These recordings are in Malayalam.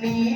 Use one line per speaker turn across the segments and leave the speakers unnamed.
നീ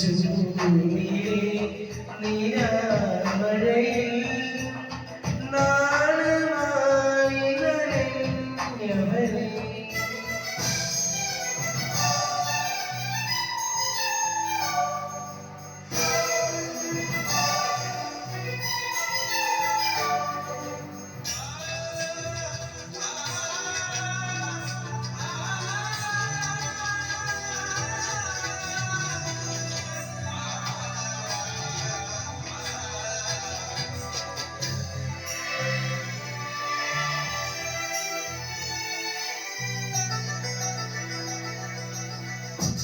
ചൂടിലെ നീരാമഴയിൽ